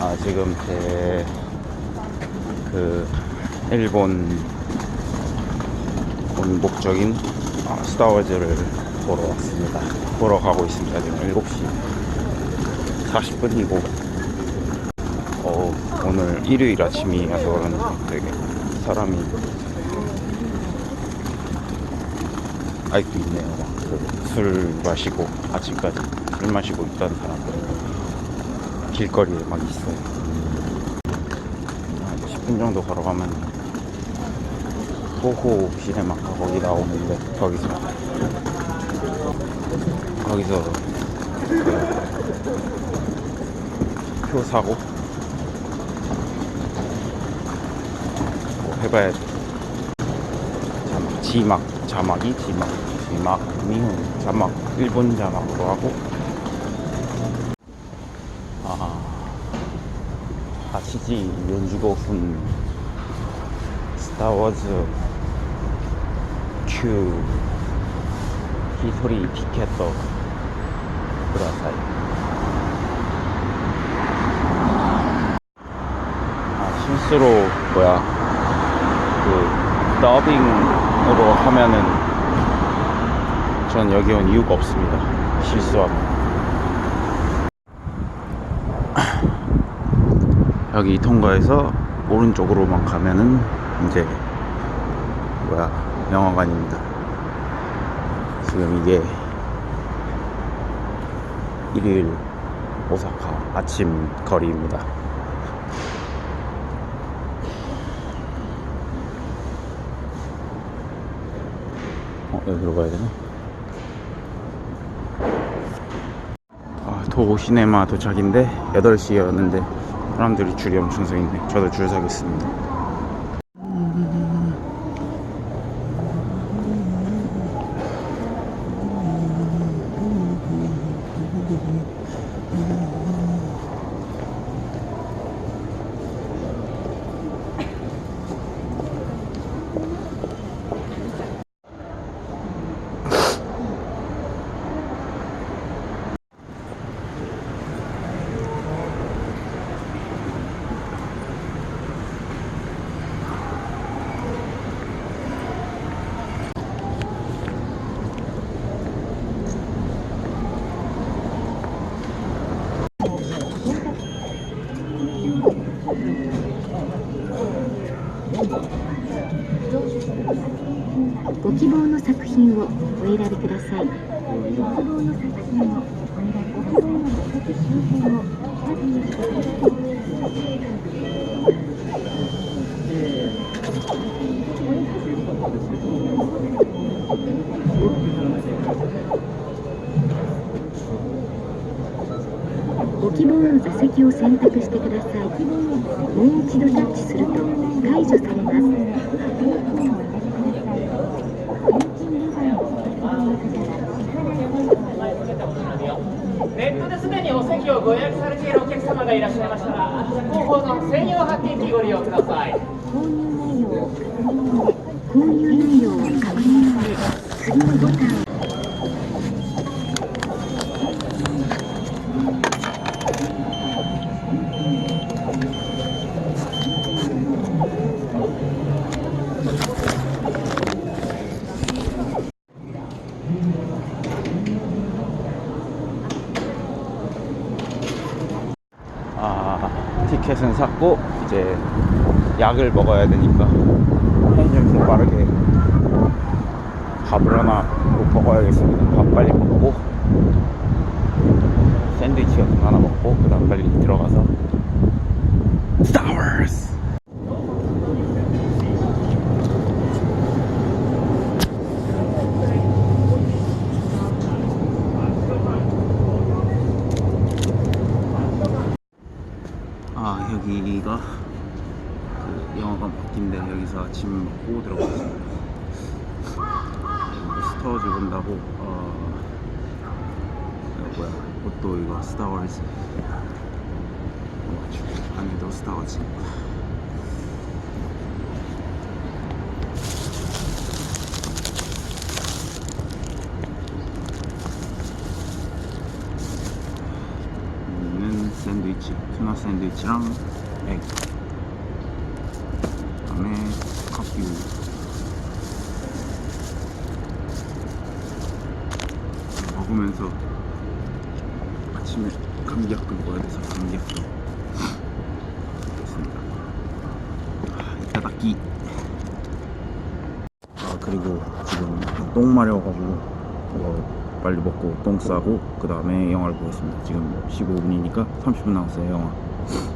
아, 지금 제 그 일본 온 목적인 아, 스타워즈를 보러 왔습니다. 보러 가고 있습니다. 지금 7시 40분이고 어, 오늘 일요일 아침이라서 그런지 되게 사람이 아직도 있네요. 막그술 마시고 아침까지 술 마시고 있던 사람들이 길거리에 막 있어요. 한 10분 정도 걸어가면 호호 시네마가 거기 나오는데 거기서 거기서 그 표 사고 뭐 해봐야죠. 자막, 지막, 자막이 지막, 지막, 미훈, 자막, 일본 자막으로 하고 1시 45분 스타워즈 큐 히토리 피켓도 구라사이. 아 실수로 뭐야? 그 더빙으로 하면은 전 여기 온 이유가 없습니다. 실수하고. 여기 통과해서 오른쪽으로만 가면은 이제 뭐야 영화관입니다 지금 이게 일요일 오사카 아침 거리입니다 어, 여기로 가야 되나? 아, 도시네마 도착인데 8시였는데 사람들이 줄이 엄청 서 있네. 저도 줄 서겠습니다. ご希望の作品をお選びください。ご希望の作品をお選びご希望の席周辺を確認してください。希望の座席を選択してください。もう一度タッチすると解除されます。ネットですでにお席をご予約されているお客様がいらっしゃいましたら、後方の専用発見機ご利用ください。購入内容を確認の上購入内容を確認の上次のボタン 티켓은 샀고, 이제 약을 먹어야 되니까 편의점 좀 빠르게 밥을 하나 꼭 먹어야겠습니다. 밥 빨리 먹고, 샌드위치 같은 거 하나 먹고, 그 다음 빨리 들어가서 스타워즈! 아 여기가 그 영화관 바뀐데 여기서 아침 먹고 들어갔습니다. 스타워즈 본다고 어 이거 뭐야 옷도 이거 스타워즈. 어, 안에도 스타워즈. 샌드위치, 투나 샌드위치랑 egg. 커피 우유. 먹으면서 아침에 감기약도 먹어야 돼서 감기약도 먹겠습니다. 아, 이따다끼. 아 그리고 지금 똥 마려워가지고 이거 빨리 먹고 똥 싸고 그 다음에 영화를 보겠습니다. 지금 15분이니까 30분 남았어요 영화.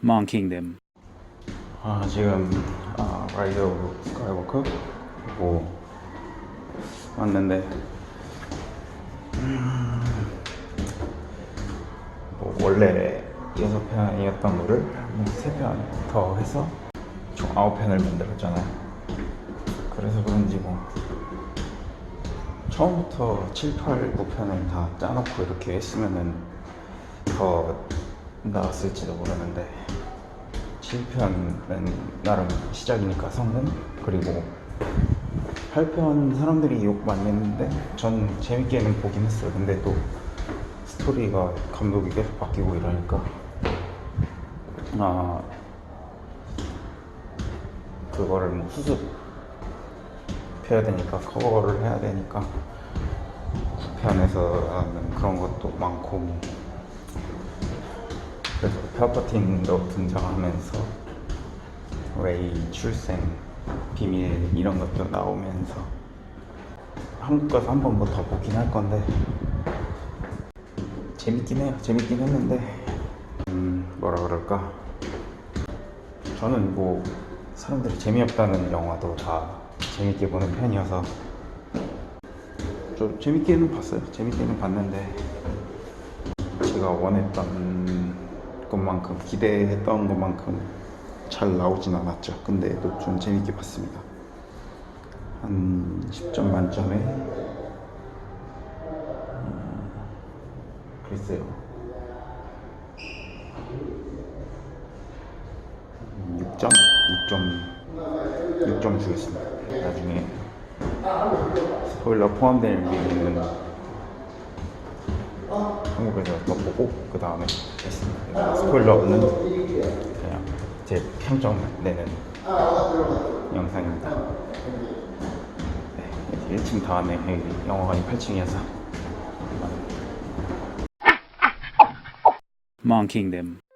Mon Kingdom. 아 지금 아, 라이드 오브 스카이워크? 보고 왔는데. 음, 뭐 원래 여섯 편이었던 거를 세편 더 해서 총 아홉 편을 만들었잖아요. 그래서 그런지 뭐 처음부터 7, 8, 9편을 다 짜놓고 이렇게 했으면은 더 나았을지도 모르는데 7편은 나름 시작이니까 성공 그리고 8편 사람들이 욕 많이 했는데 전 재밌게는 보긴 했어요 근데 또 스토리가 감독이 계속 바뀌고 이러니까. 아 그거를 뭐 수습해야 되니까 커버를 해야 되니까. 9편에서는 그런 것도 많고 뭐. 그래서 팔파틴도 등장하면서 레이 출생 비밀 이런 것도 나오면서. 한국 가서 한 번 뭐 더 보긴 할 건데 재밌긴 해요. 재밌긴 했는데. 음 뭐라 그럴까? 저는 뭐 사람들이 재미없다는 영화도 다 재밌게 보는 편이어서. 좀 재밌게는 봤어요. 재밌게는 봤는데 제가 원했던 것만큼 기대했던 것만큼 잘 나오진 않았죠. 근데 또좀 재밌게 봤습니다. 한 10점 만점에 글쎄요. 6점? 6점 6점 주겠습니다. 나중에 스포일러 포함된 리뷰는 한국에서 더 보고 그 다음에. 스포일러 없는 그냥 제 평점 내는 영상입니다. 네, 1층 다음에 영화관이 8층이어서 Hmong Kingdom.